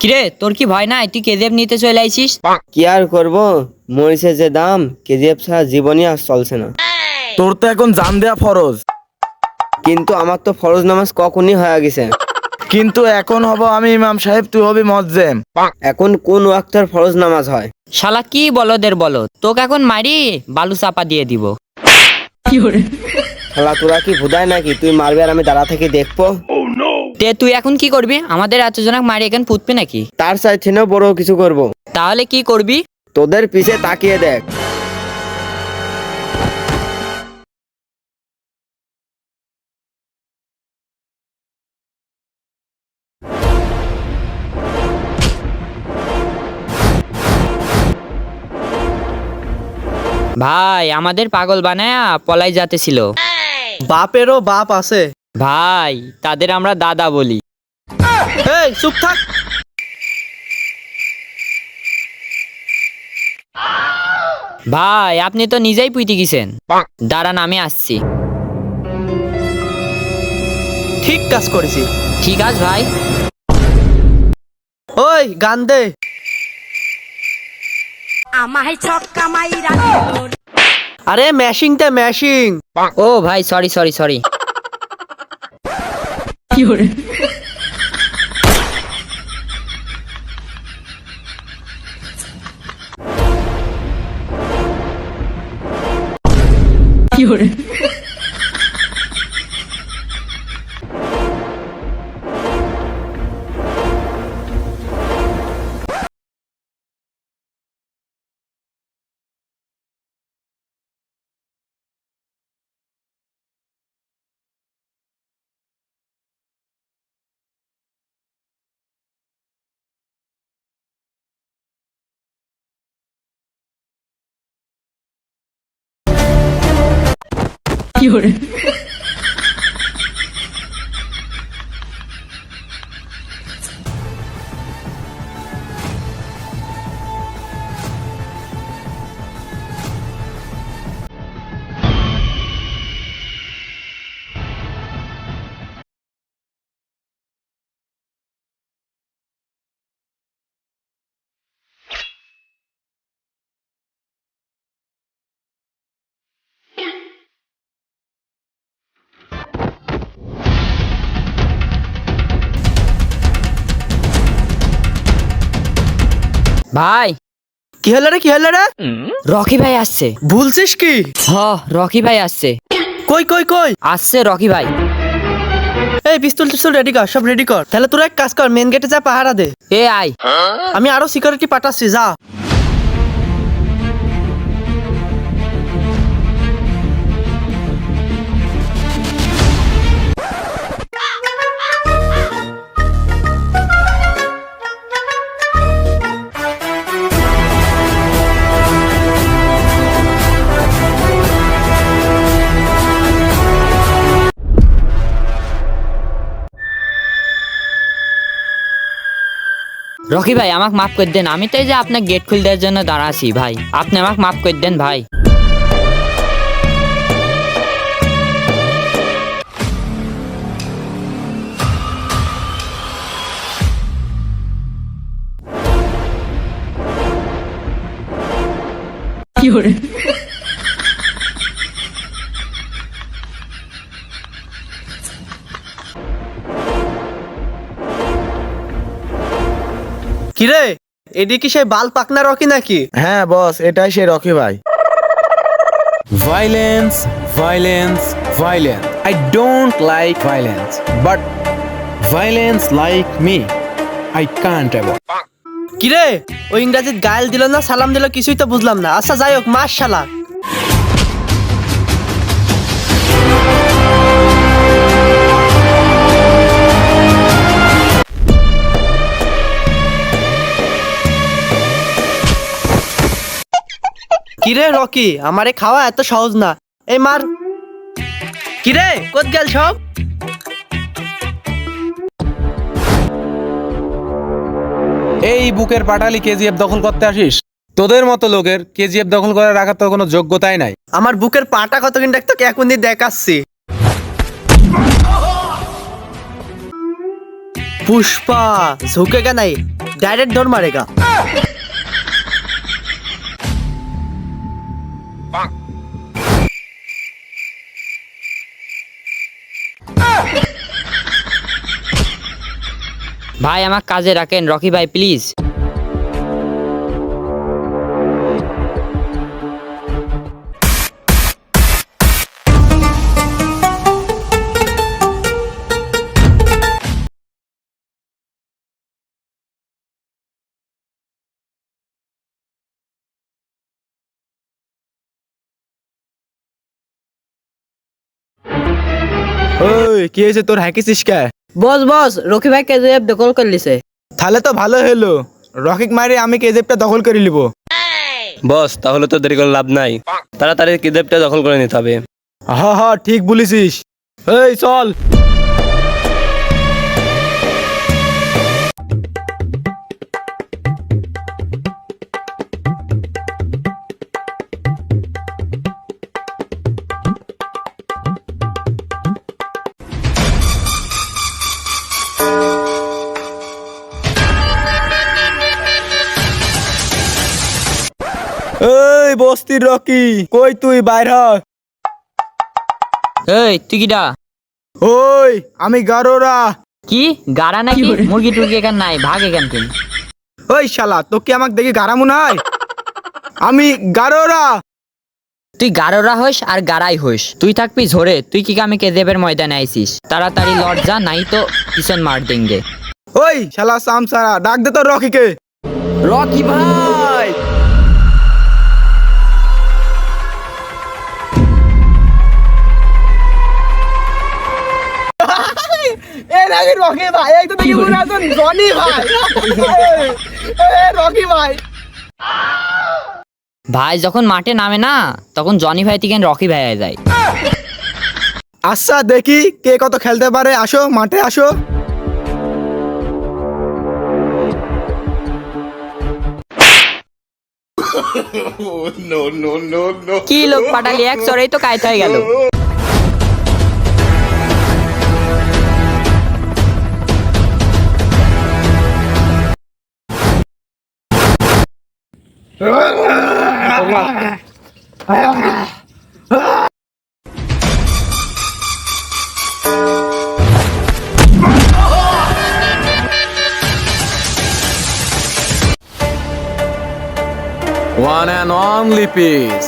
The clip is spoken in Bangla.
কিরে তোর কি ভয় নাই? তুই কেজিএফ নিতে চলে আইছিস? কি আর করব? মরিচের যে দাম কেজিএফ ছাড়া জীবনই আর চলছে না। তোর তো এখন জান দেয়া ফরজ। কিন্তু আমার তো ফরজ নামাজ কখনই হয়ে গেছে। কিন্তু এখন হব আমি ইমাম সাহেব তুই হবি মজ্জেম। এখন কোন ওয়াক্তের ফরজ নামাজ হয়? শালা কি বলদের বলো? তোকে এখন মারি বালু চাপা দিয়ে দিব। শালা তোরা কি ভুদায় নাকি? তুই মারবি আর আমি দাঁড়া থেকে দেখব? তে তুই এখন কি করবি? আমাদের এতজনক মারি এখন পুতবি নাকি? তার চাইছেও বড় কিছু করব। তাহলে কি করবি? তোদের পিছে তাকিয়ে দেখ। ভাই আমাদের পাগল বানায়া পলাই যাতে ছিল বাপেরও বাপ আছে। ভাই তাদের আমরা দাদা বলি। এই চুপ থাক। ভাই আপনি তো নিজেই পুইতে গেছেন। দাঁড়ান আমি আসছি। ঠিক কাজ করেছি। ঠিক আছে ভাই? ওই গান দে। আমায় ছক্কা মাইরা আরে ম্যাশিং তে ম্যাশিং ও ভাই সরি সরি সরি 有人。有人 ভাই। কি হলো রে কি হলো রে? রকি ভাই আসছে। ভুলছিস কি? হ রকি ভাই আসছে। কই কই কই? আসছে রকি ভাই। এই পিস্তল টিস্তল রেডি কর সব রেডি কর। তাহলে তোরা এক কাজ কর মেন গেটে যা পাহারা দে। এ আই আমি আরও সিকিউরিটি পাঠাচ্ছি যা। রকি ভাই, আমাকে মাফ করে দেন। আমি তো এই যে আপনার গেট খুলে দেওয়ার জন্য দাঁড়াছি ভাই। আপনি আমাকে মাফ করে দেন ভাই। কিরে? এটি কি সেই বাল পাকনা রকি নাকি? হ্যাঁ বস এটাই সেই রকি ভাই। Violence violence violence I don't like violence but violence like me I can't avoid কিরে? ওই ইংরাজিত গায়েল দিল না সালাম দিল কিছুই তো বুঝলাম না। আচ্ছা যাই হোক মাস শালা কিরে রকি? আমারে খাওয়া এত সহজ না। এই মার। কিরে কত গেল সব? এই বুকের পাটালি কেজিএফ দখল করতে আসিস? তোদের মতো লোকের কেজিএফ দখল করে রাখার তো কোনো যোগ্যতাই নাই। আমার বুকের পাটা কত কিন্তু একটা এখন দিয়ে দেখাচ্ছি। পুষ্পা ঝুঁকেগা নাই। ডাইরেক্ট ধর মারেগা। ভাই আমাকে কাজে রাখেন। রকি ভাই প্লিজ ওই কি হয়েছে? তোর হ্যাকিছিস কে? বস বস রকি ভাই কেজিএফ দখল করে লিছে তাহলে তো ভালো হলো রকিক মারি আমি কেজিএফটা দখল করে নিব। বস তাহলে তো দেরি করে লাভ নাই। তাড়াতাড়ি কেজিএফটা দখল করে নিতে হবে। হা হা ঠিক বলেছিস। এই চল। এই বস্তির রকি কই তুই বাইর হ। এই তুই কিডা? ওই আমি গারোরা। কি? গাড়া নাকি? মুরগি টুরগি এখান নাই ভাগ এখান থেকে। ওই শালা তো কি আমাকে দেখি গারামু নাই আমি গারোরা। তুই গারোরা হইস আর গাড়াই হইস। তুই থাকবি ঝরে তুই কি আমি কেদেবের ময়দানে আইছিস তাড়াতাড়ি লড় যা নাই তো পিছন মার দেঙ্গে। ওই শালা সামসারা ডাক দে তো রকিকে। রকি ভাই! রকি ভাই এই তো দেখি মনে আছেন? জনি ভাই। রকি ভাই। ভাই যখন মাঠে নামে না তখন জনি ভাই থেকে রকি ভাই হয়ে যায়। আচ্ছা দেখি কে কত খেলতে পারে। আসো মাঠে আসো। কি লোক পাঠালি? এক চড়েই তো কায়ত হয়ে গেল। One and only piece.